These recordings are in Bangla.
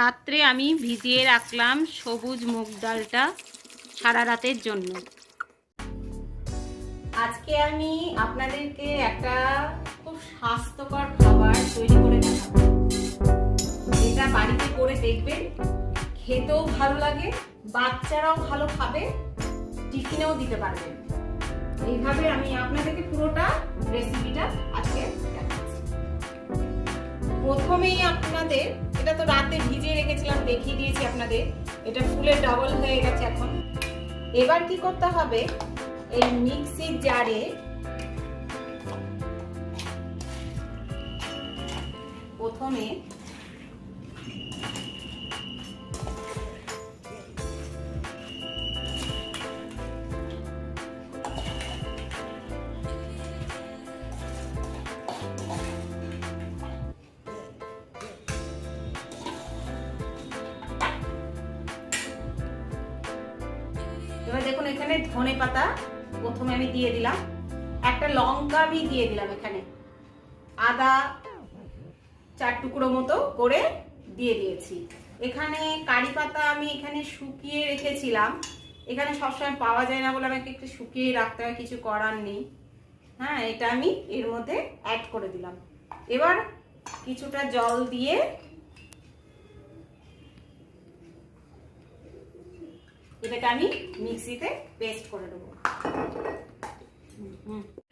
রাত্রে আমি ভিজিয়ে রাখলাম সবুজ মুগ ডালটা সারা রাতের জন্য। আজকে আমি আপনাদেরকে একটা খুব স্বাস্থ্যকর খাবার তৈরি করে দেখাবো। এটা বাড়িতে করে দেখবেন, খেতেও ভালো লাগে, বাচ্চারাও ভালো খাবে, টিফিনেও দিতে পারবেন। এইভাবে আমি আপনাদেরকে পুরোটা রেসিপিটা আজকে দেখাচ্ছি। প্রথমেই আপনাদের এটা তো রাতে ভিজিয়ে রেখেছিলাম, দেখিয়ে দিয়েছি আপনাদের। এটা ফুলে ডবল হয়ে গেছে এখন। এবার কি করতে হবে? এই মিক্সির জারে প্রথমে এখানে ধনে পাতা প্রথমে আমি দিয়ে দিলাম। একটা লঙ্কা আমি দিয়ে দিলাম এখানে। আদা চার টুকরো মতো করে দিয়ে দিয়েছি। এখানে কারি পাতা আমি এখানে শুকিয়ে রেখেছিলাম। এখানে সবসময় পাওয়া যায় না বলে আমাকে একটু শুকিয়ে রাখতে হয়, কিছু করার নেই। হ্যাঁ এটা আমি এর মধ্যে অ্যাড করে দিলাম। এবার কিছুটা জল দিয়ে এটাকে আমি মিক্সিতে পেস্ট করে দেবো।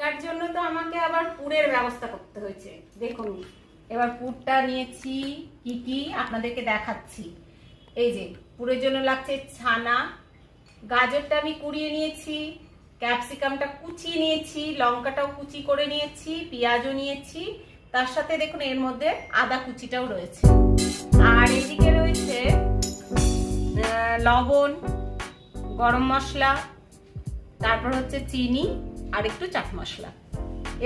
তার জন্য তো আমাকে আবার পুরের ব্যবস্থা করতে হয়েছে। দেখুন, এবার পুরটা নিয়েছি কি কি আপনাদেরকে দেখাচ্ছি। এই যে, পুরের জন্য লাগছে ছানা, গাজরটা আমি কুড়িয়ে নিয়েছি, ক্যাপসিকামটা কুচিয়ে নিয়েছি, লঙ্কাটাও কুচি করে নিয়েছি, পেঁয়াজও নিয়েছি, তার সাথে দেখুন এর মধ্যে আদা কুচিটাও রয়েছে। আর এদিকে রয়েছে লবণ গরম মশলা, তারপর হচ্ছে চিনি আর একটু চাট মশলা।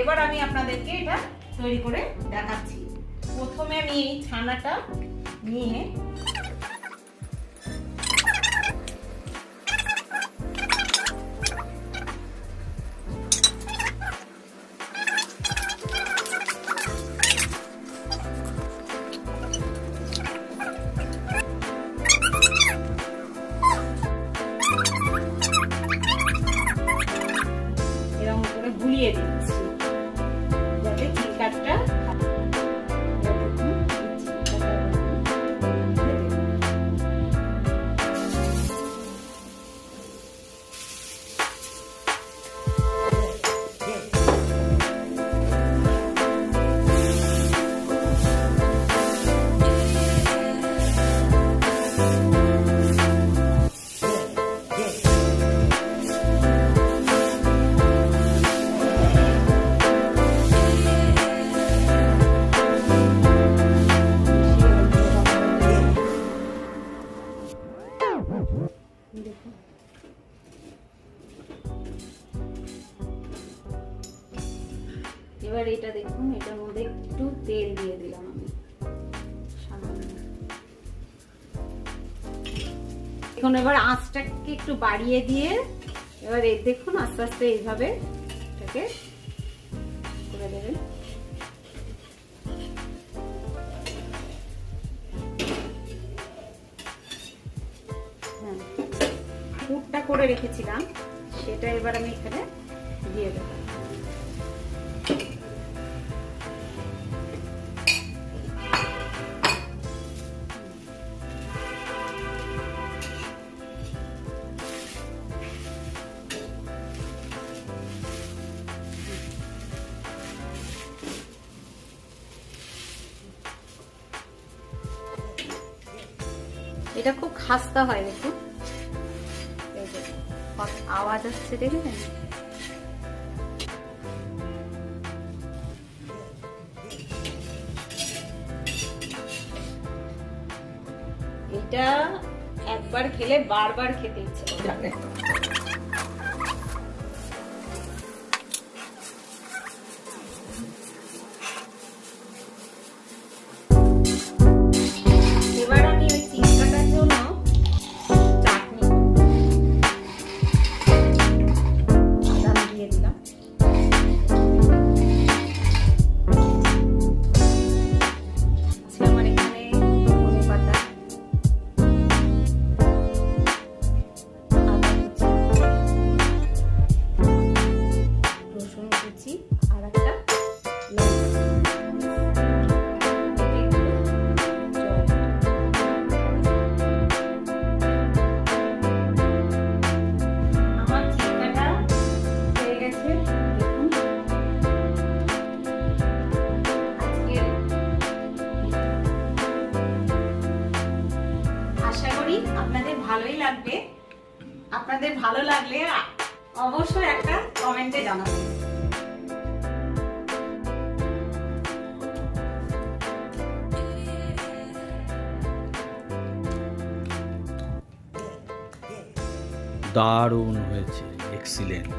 এবার আমি আপনাদেরকে এটা তৈরি করে দেখাচ্ছি। প্রথমে আমি এই ছানাটা নিয়ে করে গুলিয়ে এবার এটা দেখুন, এটার মধ্যে একটু তেল দিয়ে দিলাম আমি। এখন এবার আঁচটাকে একটু বাড়িয়ে দিয়ে এবার এই দেখুন, আস্তে আস্তে এইভাবে এটাকে করে দেবেন। হ্যাঁ করে রেখেছিলাম, সেটা এবার আমি এখানে দিয়ে দেবো। এটা খুব খাস্তা হয় দেখুন আওয়াজ আসছে দেখবেন এটা একবার খেলে বারবার খেতে ইচ্ছে আপনাদের ভালো লাগলে অবশ্যই একটা কমেন্টে জানাবেন। দারুণ হয়েছে এক্সিলেন্ট